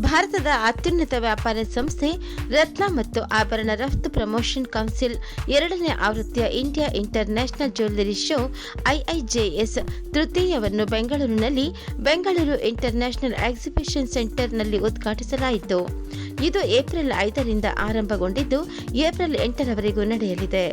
ಭಾರತದ ಅತ್ಯುನ್ನತ ವ್ಯಾಪಾರ ಸಂಸ್ಥೆ ರತ್ನ ಮತ್ತು ಆಭರಣ ರಫ್ತು ಪ್ರಮೋಷನ್ ಕೌನ್ಸಿಲ್ ಎರಡನೇ ಆವೃತ್ತಿಯ India international jewellery show IIJS ತೃತೀಯವನ್ನು ಬೆಂಗಳೂರಿನಲ್ಲಿ ಬೆಂಗಳೂರು ಇಂಟರ್ ನ್ಯಾಷನಲ್ ಎಕ್ಸಿಬಿಷನ್ ಸೆಂಟರ್ನಲ್ಲಿ ಉದ್ಘಾಟಿಸಲಾಯಿತು. ಇದು ಏಪ್ರಿಲ್ ಐದರಿಂದ ಆರಂಭಗೊಂಡಿದ್ದು ಏಪ್ರಿಲ್ ಎಂಟರವರೆಗೂ ನಡೆಯಲಿದೆ.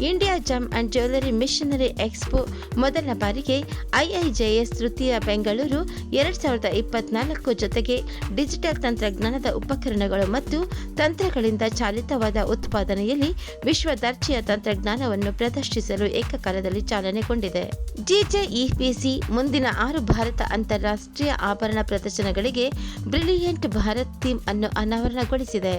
India gem and jewellery machinery expo ಮೊದಲ ಬಾರಿಗೆ ಐಐಜೆಎಸ್ ತೃತೀಯ ಬೆಂಗಳೂರು ಎರಡ್ ಸಾವಿರದ ಇಪ್ಪತ್ನಾಲ್ಕು ಜೊತೆಗೆ ಡಿಜಿಟಲ್ ತಂತ್ರಜ್ಞಾನದ ಉಪಕರಣಗಳು ಮತ್ತು ತಂತ್ರಗಳಿಂದ ಚಾಲಿತವಾದ ಉತ್ಪಾದನೆಯಲ್ಲಿ ವಿಶ್ವ ದರ್ಜೆಯ ತಂತ್ರಜ್ಞಾನವನ್ನು ಪ್ರದರ್ಶಿಸಲು ಏಕಕಾಲದಲ್ಲಿ ಚಾಲನೆಗೊಂಡಿದೆ. ಜಿಜೆಇಪಿಸಿ ಮುಂದಿನ ಆರು ಭಾರತ ಅಂತಾರಾಷ್ಟ್ರೀಯ ಆಭರಣ ಪ್ರದರ್ಶನಗಳಿಗೆ ಬ್ರಿಲಿಯಂಟ್ ಭಾರತ್ ಥೀಮ್ ಅನ್ನು ಅನಾವರಣಗೊಳಿಸಿದೆ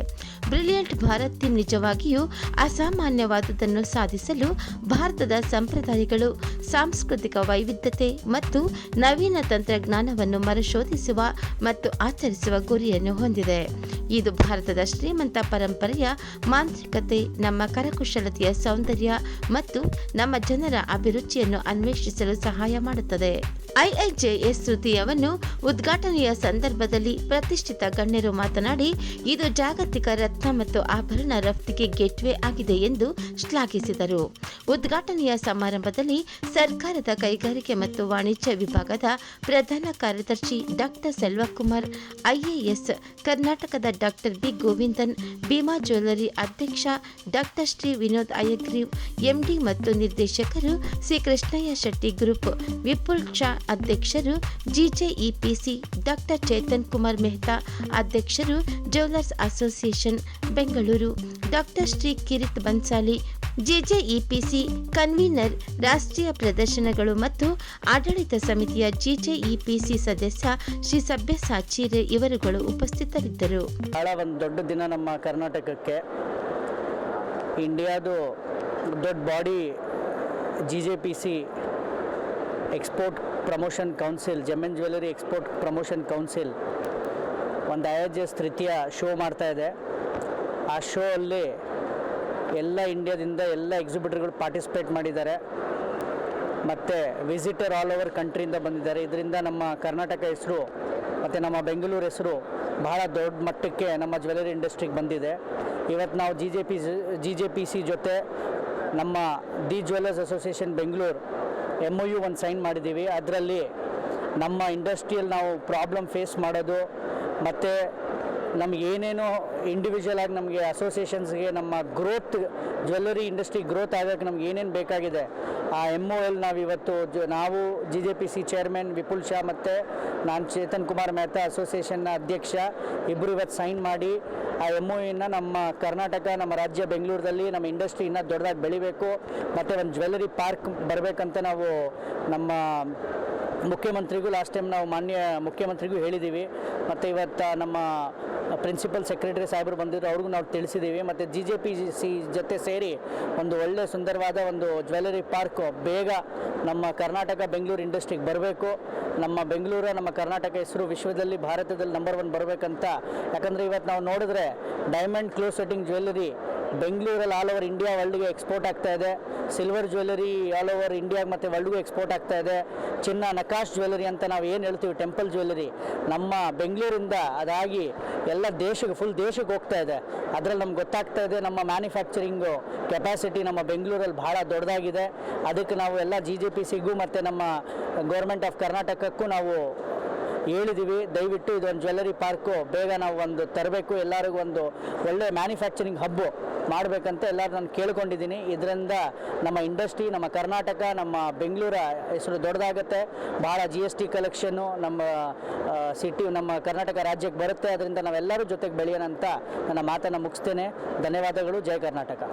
ಬ್ರಿಲಿಯಂಟ್ ಭಾರತ್ ನಿಜವಾಗಿಯೂ ಅಸಾಮಾನ್ಯವಾದದನ್ನು ಸಾಧಿಸಲು ಭಾರತದ ಸಂಪ್ರದಾಯಗಳು ಸಾಂಸ್ಕೃತಿಕ ವೈವಿಧ್ಯತೆ ಮತ್ತು ನವೀನ ತಂತ್ರಜ್ಞಾನವನ್ನು ಮರುಶೋಧಿಸುವ ಮತ್ತು ಆಚರಿಸುವ ಗುರಿಯನ್ನು ಹೊಂದಿದೆ. ಇದು ಭಾರತದ ಶ್ರೀಮಂತ ಪರಂಪರೆಯ ಮಾಂತ್ರಿಕತೆ, ನಮ್ಮ ಕರಕುಶಲತೆಯ ಸೌಂದರ್ಯ ಮತ್ತು ನಮ್ಮ ಜನರ ಅಭಿರುಚಿಯನ್ನು ಅನ್ವೇಷಿಸಲು ಸಹಾಯ ಮಾಡುತ್ತದೆ. ಐಐಜೆಎಸ್ ತೃತೀಯವನ್ನು ಉದ್ಘಾಟನೆಯ ಸಂದರ್ಭದಲ್ಲಿ ಪ್ರತಿಷ್ಠಿತ ಗಣ್ಯರು ಮಾತನಾಡಿ, ಇದು ಜಾಗತಿಕ ರತ್ನ ಮತ್ತು ಆಭರಣ ರಫ್ತಿಗೆ ಗೇಟ್ವೇ ಆಗಿದೆ ಎಂದು ಶ್ಲಾಘಿಸಿದರು. ಉದ್ಘಾಟನೆಯ ಸಮಾರಂಭದಲ್ಲಿ ಸರ್ಕಾರದ ಕೈಗಾರಿಕೆ ಮತ್ತು ವಾಣಿಜ್ಯ ವಿಭಾಗದ ಪ್ರಧಾನ ಕಾರ್ಯದರ್ಶಿ ಡಾಕ್ಟರ್ ಸೆಲ್ವಕುಮಾರ್, ಐಎಎಸ್ ಕರ್ನಾಟಕದ doctor B Govindan, Bhima jewellery ಅಧ್ಯಕ್ಷ ಡಾಕ್ಟರ್ ಶ್ರೀ ವಿನೋದ್ ಅಯ್ಯಗ್ರೀವ್, ಎಂಡಿ ಮತ್ತು ನಿರ್ದೇಶಕರು ಶ್ರೀ ಕೃಷ್ಣಯ್ಯ ಶೆಟ್ಟಿ ಗ್ರೂಪ್, ವಿಪುಲ್ ಶಾ ಅಧ್ಯಕ್ಷರು ಜಿಜೆಇಪಿಸಿ, ಡಾಕ್ಟರ್ ಚೇತನ್ ಕುಮಾರ್ ಮೆಹ್ತಾ ಅಧ್ಯಕ್ಷರು jewellers association, Bengaluru, doctor Shri Kirit Bansali JJEPC convener, ರಾಷ್ಟ್ರೀಯ ಪ್ರದರ್ಶನಗಳು ಮತ್ತು ಆಡಳಿತ ಸಮಿತಿಯ ಜೆಜೆಇಪಿಸಿ ಸದಸ್ಯ ಶ್ರೀ ಸಭ್ಯಸಾಚೀರ್ ಇವರುಗಳು ಉಪಸ್ಥಿತರಿದ್ದರು. ಬಹಳ ಒಂದು ದೊಡ್ಡ ದಿನ ನಮ್ಮ ಕರ್ನಾಟಕಕ್ಕೆ. ಇಂಡಿಯಾದು ದೊಡ್ಡ body G J P C export promotion council gem and jewellery export promotion council ಒಂದು ಎಸ್ ತೃತೀಯ ಶೋ ಮಾಡ್ತಾ ಇದೆ. ಆ ಶೋ ಅಲ್ಲಿ ಎಲ್ಲ ಇಂಡಿಯಾದಿಂದ ಎಲ್ಲ ಎಕ್ಸಿಬಿಟರ್ಗಳು ಪಾರ್ಟಿಸಿಪೇಟ್ ಮಾಡಿದ್ದಾರೆ. ಮತ್ತು ವಿಸಿಟರ್ ಆಲ್ ಓವರ್ ಕಂಟ್ರಿಯಿಂದ ಬಂದಿದ್ದಾರೆ. ಇದರಿಂದ ನಮ್ಮ ಕರ್ನಾಟಕ ಹೆಸರು ಮತ್ತು ನಮ್ಮ ಬೆಂಗಳೂರು ಹೆಸರು ಬಹಳ ದೊಡ್ಡ ಮಟ್ಟಕ್ಕೆ ನಮ್ಮ ಜ್ಯುವೆಲರಿ ಇಂಡಸ್ಟ್ರಿಗೆ ಬಂದಿದೆ. ಇವತ್ತು ನಾವು G J P G J P C ಜೊತೆ ನಮ್ಮ the jewellers association Bengaluru M O U ಒಂದು ಸೈನ್ ಮಾಡಿದ್ದೀವಿ. ಅದರಲ್ಲಿ ನಮ್ಮ ಇಂಡಸ್ಟ್ರಿಯಲ್ಲಿ ನಾವು ಪ್ರಾಬ್ಲಮ್ ಫೇಸ್ ಮಾಡೋದು, ಮತ್ತು ನಮ್ಗೆ ಏನೇನೋ ಇಂಡಿವಿಜುವಲ್ ಆಗಿ ನಮಗೆ ಅಸೋಸಿಯೇಷನ್ಸ್ಗೆ ನಮ್ಮ ಗ್ರೋತ್ ಜ್ಯುವೆಲ್ಲರಿ ಇಂಡಸ್ಟ್ರಿ ಗ್ರೋತ್ ಆಗೋಕ್ಕೆ ನಮ್ಗೆ ಏನೇನು ಬೇಕಾಗಿದೆ, ಆ ಎಂ ಒ ಎಲ್ ನಾವು ಇವತ್ತು ಜ, ನಾವು G J P C chairman Vipul Shah ಮತ್ತು ನಾನು ಚೇತನ್ ಕುಮಾರ್ ಮೆಹ್ತಾ ಅಸೋಸಿಯೇಷನ್ನ ಅಧ್ಯಕ್ಷ ಇಬ್ಬರು ಇವತ್ತು ಸೈನ್ ಮಾಡಿ, ಆ ಎಂ ಒ ಇನ್ನ ನಮ್ಮ ಕರ್ನಾಟಕ, ನಮ್ಮ ರಾಜ್ಯ ಬೆಂಗಳೂರಲ್ಲಿ ನಮ್ಮ ಇಂಡಸ್ಟ್ರಿ ಇನ್ನೂ ದೊಡ್ಡದಾಗಿ ಬೆಳಿಬೇಕು, ಮತ್ತು ಒಂದು ಜ್ಯುವೆಲ್ಲರಿ ಪಾರ್ಕ್ ಬರಬೇಕಂತ ನಾವು ನಮ್ಮ ಮುಖ್ಯಮಂತ್ರಿಗೂ ಲಾಸ್ಟ್ ಟೈಮ್ ನಾವು ಮಾನ್ಯ ಮುಖ್ಯಮಂತ್ರಿಗೂ ಹೇಳಿದ್ದೀವಿ ಮತ್ತು ಇವತ್ತು ನಮ್ಮ ಪ್ರಿನ್ಸಿಪಲ್ ಸೆಕ್ರೆಟರಿ ಸಾಹೇಬರು ಬಂದಿದ್ರು, ಅವ್ರಿಗೂ ನಾವು ತಿಳಿಸಿದ್ದೀವಿ ಮತ್ತು ಜಿ ಜೆ ಪಿ ಸಿ ಜೊತೆ ಸೇರಿ ಒಂದು ಒಳ್ಳೆಯ ಸುಂದರವಾದ ಒಂದು ಜ್ಯುವೆಲರಿ ಪಾರ್ಕು ಬೇಗ ನಮ್ಮ ಕರ್ನಾಟಕ ಬೆಂಗಳೂರು ಇಂಡಸ್ಟ್ರಿಗೆ ಬರಬೇಕು. ನಮ್ಮ ಬೆಂಗಳೂರು, ನಮ್ಮ ಕರ್ನಾಟಕ ಹೆಸರು ವಿಶ್ವದಲ್ಲಿ ಭಾರತದಲ್ಲಿ ನಂಬರ್ ಒನ್ ಬರಬೇಕಂತ. ಯಾಕಂದರೆ ಇವತ್ತು ನಾವು ನೋಡಿದ್ರೆ ಡೈಮಂಡ್ ಕ್ಲೋಸ್ ಸೆಟ್ಟಿಂಗ್ ಜ್ಯುವೆಲ್ಲರಿ ಬೆಂಗಳೂರಲ್ಲಿ ಆಲ್ ಓವರ್ ಇಂಡಿಯಾ ವರ್ಲ್ಡ್ಗೆ ಎಕ್ಸ್ಪೋರ್ಟ್ ಆಗ್ತಾ ಇದೆ. ಸಿಲ್ವರ್ ಜ್ಯುವೆಲ್ಲರಿ ಆಲ್ ಓವರ್ ಇಂಡಿಯಾಗೆ ಮತ್ತು ವರ್ಲ್ಡ್ಗೂ ಎಕ್ಸ್ಪೋರ್ಟ್ ಆಗ್ತಾ ಇದೆ. ಚಿನ್ನ ನಕಾಶ್ ಜ್ಯುವೆಲ್ಲರಿ ಅಂತ ನಾವು ಏನು ಹೇಳ್ತೀವಿ ಟೆಂಪಲ್ ಜ್ಯುವೆಲ್ಲರಿ ನಮ್ಮ ಬೆಂಗಳೂರಿಂದ ಅದಾಗಿ ಎಲ್ಲ ದೇಶಕ್ಕೆ ಫುಲ್ ದೇಶಕ್ಕೆ ಹೋಗ್ತಾ ಇದೆ. ಅದರಲ್ಲಿ ನಮ್ಗೆ ಗೊತ್ತಾಗ್ತಾ ಇದೆ ನಮ್ಮ ಮ್ಯಾನುಫ್ಯಾಕ್ಚರಿಂಗು ಕೆಪಾಸಿಟಿ ನಮ್ಮ ಬೆಂಗಳೂರಲ್ಲಿ ಭಾಳ ದೊಡ್ಡದಾಗಿದೆ. ಅದಕ್ಕೆ ನಾವು ಎಲ್ಲ ಜಿ ಜೆ ಪಿ ಸಿಗೂ ಮತ್ತು ನಮ್ಮ ಗೌರ್ಮೆಂಟ್ ಆಫ್ ಕರ್ನಾಟಕಕ್ಕೂ ನಾವು ಹೇಳಿದ್ದೀವಿ ದಯವಿಟ್ಟು ಇದೊಂದು ಜ್ಯುವೆಲ್ಲರಿ ಪಾರ್ಕು ಬೇಗ ನಾವು ಒಂದು ತರಬೇಕು. ಎಲ್ಲರಿಗೂ ಒಂದು ಒಳ್ಳೆ ಮ್ಯಾನುಫ್ಯಾಕ್ಚರಿಂಗ್ ಹಬ್ಬು ಮಾಡಬೇಕಂತ ಎಲ್ಲರೂ ನಾನು ಕೇಳ್ಕೊಂಡಿದ್ದೀನಿ. ಇದರಿಂದ ನಮ್ಮ ಇಂಡಸ್ಟ್ರಿ ನಮ್ಮ ಕರ್ನಾಟಕ, ನಮ್ಮ ಬೆಂಗಳೂರ ಹೆಸರು ದೊಡ್ಡದಾಗುತ್ತೆ. ಭಾಳ ಜಿ ಎಸ್ ಟಿ ಕಲೆಕ್ಷನ್ನು ನಮ್ಮ ಸಿಟಿ ನಮ್ಮ ಕರ್ನಾಟಕ ರಾಜ್ಯಕ್ಕೆ ಬರುತ್ತೆ. ಅದರಿಂದ ನಾವೆಲ್ಲರೂ ಜೊತೆಗೆ ಬೆಳೆಯೋಣ ಅಂತ ನನ್ನ ಮಾತನ್ನು ಮುಗಿಸ್ತೇನೆ. ಧನ್ಯವಾದಗಳು. ಜಯ ಕರ್ನಾಟಕ.